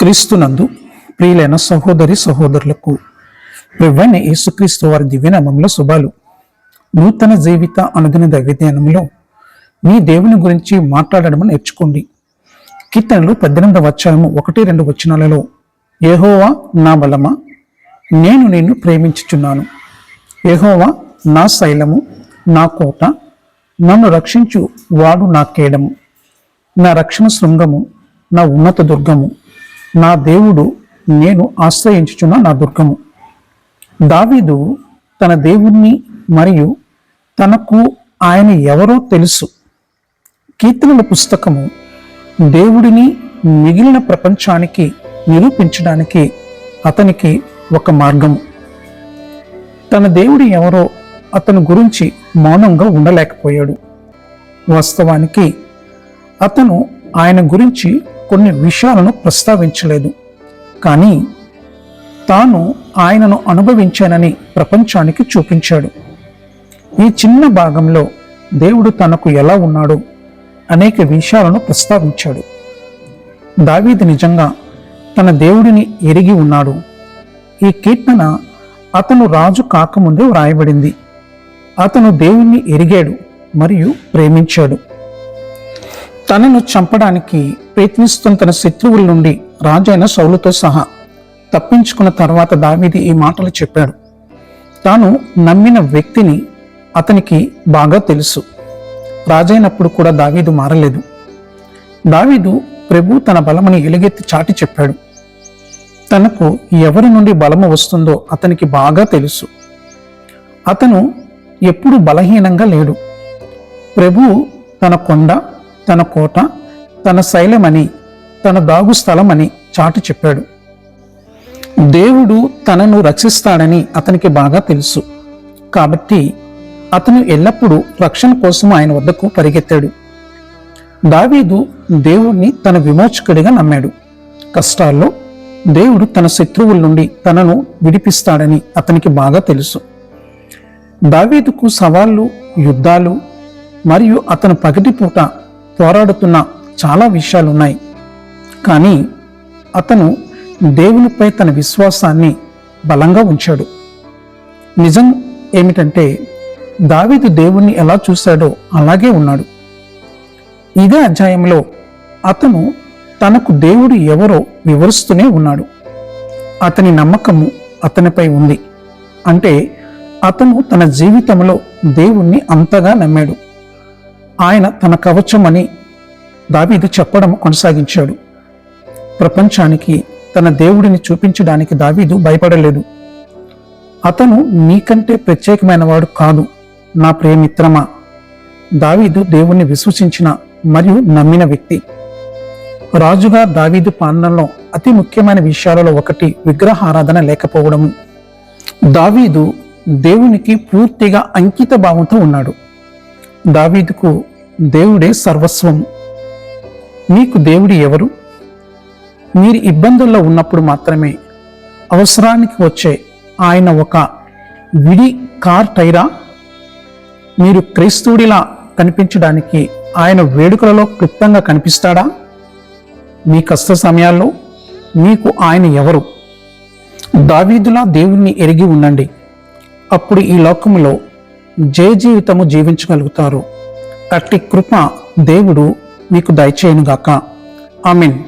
క్రీస్తునందు ప్రియులైన సహోదరి సహోదరులకు ప్రవ్వైన యేసుక్రీస్తు వారి దివ్యనామంలో శుభాలు. నూతన జీవిత అనుదిన దైవధ్యానంలో మీ దేవుని గురించి మాట్లాడడం నేర్చుకోండి. కీర్తనలు పద్దెనిమిదవ అధ్యాయము ఒకటి రెండు వచనాలలో ఏహోవా నా బలమా? నేను నిన్ను ప్రేమించుచున్నాను. ఏహోవా నా శైలము నా కోట నన్ను రక్షించు వాడు నా కేడము. నా రక్షణ శృంగము నా ఉన్నత దుర్గము. నా దేవుడు నేను ఆశ్రయించుచున్న నా దుర్గము. దావీదు తన దేవుణ్ణి మరియు తనకు ఆయన ఎవరో తెలుసు. కీర్తనల పుస్తకము దేవుడిని మిగిలిన ప్రపంచానికి నిరూపించడానికి అతనికి ఒక మార్గము. తన దేవుడు ఎవరో అతని గురించి మౌనంగా ఉండలేకపోయాడు. వాస్తవానికి అతను ఆయన గురించి కొన్ని విషయాలను ప్రస్తావించలేదు. కానీ తాను ఆయనను అనుభవించానని ప్రపంచానికి చూపించాడు. ఈ చిన్న భాగంలో దేవుడు తనకు ఎలా ఉన్నాడో అనేక విషయాలను ప్రస్తావించాడు. దావీదు నిజంగా తన దేవుడిని ఎరిగి ఉన్నాడు. ఈ కీర్తన అతను రాజు కాకముందే వ్రాయబడింది. అతను దేవుణ్ణి ఎరిగాడు మరియు ప్రేమించాడు. తనను చంపడానికి ప్రయత్నిస్తున్న తన శత్రువుల నుండి రాజైన సౌలుతో సహా తప్పించుకున్న తర్వాత దావీది ఈ మాటలు చెప్పాడు. తాను నమ్మిన వ్యక్తిని అతనికి బాగా తెలుసు. రాజైనప్పుడు కూడా దావీదు మారలేదు. దావీదు ప్రభు తన బలమని ఎలుగెత్తి చాటి చెప్పాడు. తనకు ఎవరి నుండి బలము వస్తుందో అతనికి బాగా తెలుసు. అతను ఎప్పుడు బలహీనంగా లేడు. ప్రభు తన కొండ తన కోట తన శైలమని తన దాగు స్థలమని చాటి చెప్పాడు. దేవుడు తనను రక్షిస్తాడని అతనికి బాగా తెలుసు. కాబట్టి అతను ఎల్లప్పుడూ రక్షణ కోసం ఆయన వద్దకు పరిగెత్తాడు. దావీదు దేవుణ్ణి తన విమోచకుడిగా నమ్మాడు. కష్టాల్లో దేవుడు తన శత్రువుల నుండి తనను విడిపిస్తాడని అతనికి బాగా తెలుసు. దావీదుకు సవాళ్ళు యుద్ధాలు మరియు అతను పగటిపూట పోరాడుతున్న చాలా విషయాలు ఉన్నాయి కానీ అతను దేవునిపై తన విశ్వాసాన్ని బలంగా ఉంచాడు. నిజం ఏమిటంటే దావీదు దేవుణ్ణి ఎలా చూశాడో అలాగే ఉన్నాడు. ఇదే అధ్యాయంలో అతను తనకు దేవుడు ఎవరో వివరిస్తూనే ఉన్నాడు. అతని నమ్మకము అతనిపై ఉంది. అంటే అతను తన జీవితంలో దేవుణ్ణి అంతగా నమ్మాడు. ఆయన తన కవచమని దావీదు చెప్పడం కొనసాగించాడు. ప్రపంచానికి తన దేవుడిని చూపించడానికి దావీదు భయపడలేదు. అతను నీకంటే ప్రత్యేకమైన వాడు కాదు నా ప్రేమిత్రమా దావీదు దేవుణ్ణి విశ్వసించిన మరియు నమ్మిన వ్యక్తి. రాజుగా దావీదు పాలనలో అతి ముఖ్యమైన విషయాలలో ఒకటి విగ్రహారాధన లేకపోవడము. దావీదు దేవునికి పూర్తిగా అంకిత భావంతో ఉన్నాడు. దావీదుకు దేవుడే సర్వస్వం. మీకు దేవుడు ఎవరు? మీరు ఇబ్బందుల్లో ఉన్నప్పుడు మాత్రమే అవసరానికి వచ్చే ఆయన ఒక విడి కార్ టైరా? మీరు క్రైస్తవుడిలా కనిపించడానికి ఆయన వేడుకలలో క్లుప్తంగా కనిపిస్తాడా? మీ కష్ట సమయాల్లో మీకు ఆయన ఎవరు? దావీదులా దేవుణ్ణి ఎరిగి ఉండండి. అప్పుడు ఈ లోకములో జయ జీవితము జీవించగలుగుతారు. అట్టి కృప దేవుడు మీకు దయచేయనుగాక. మీన్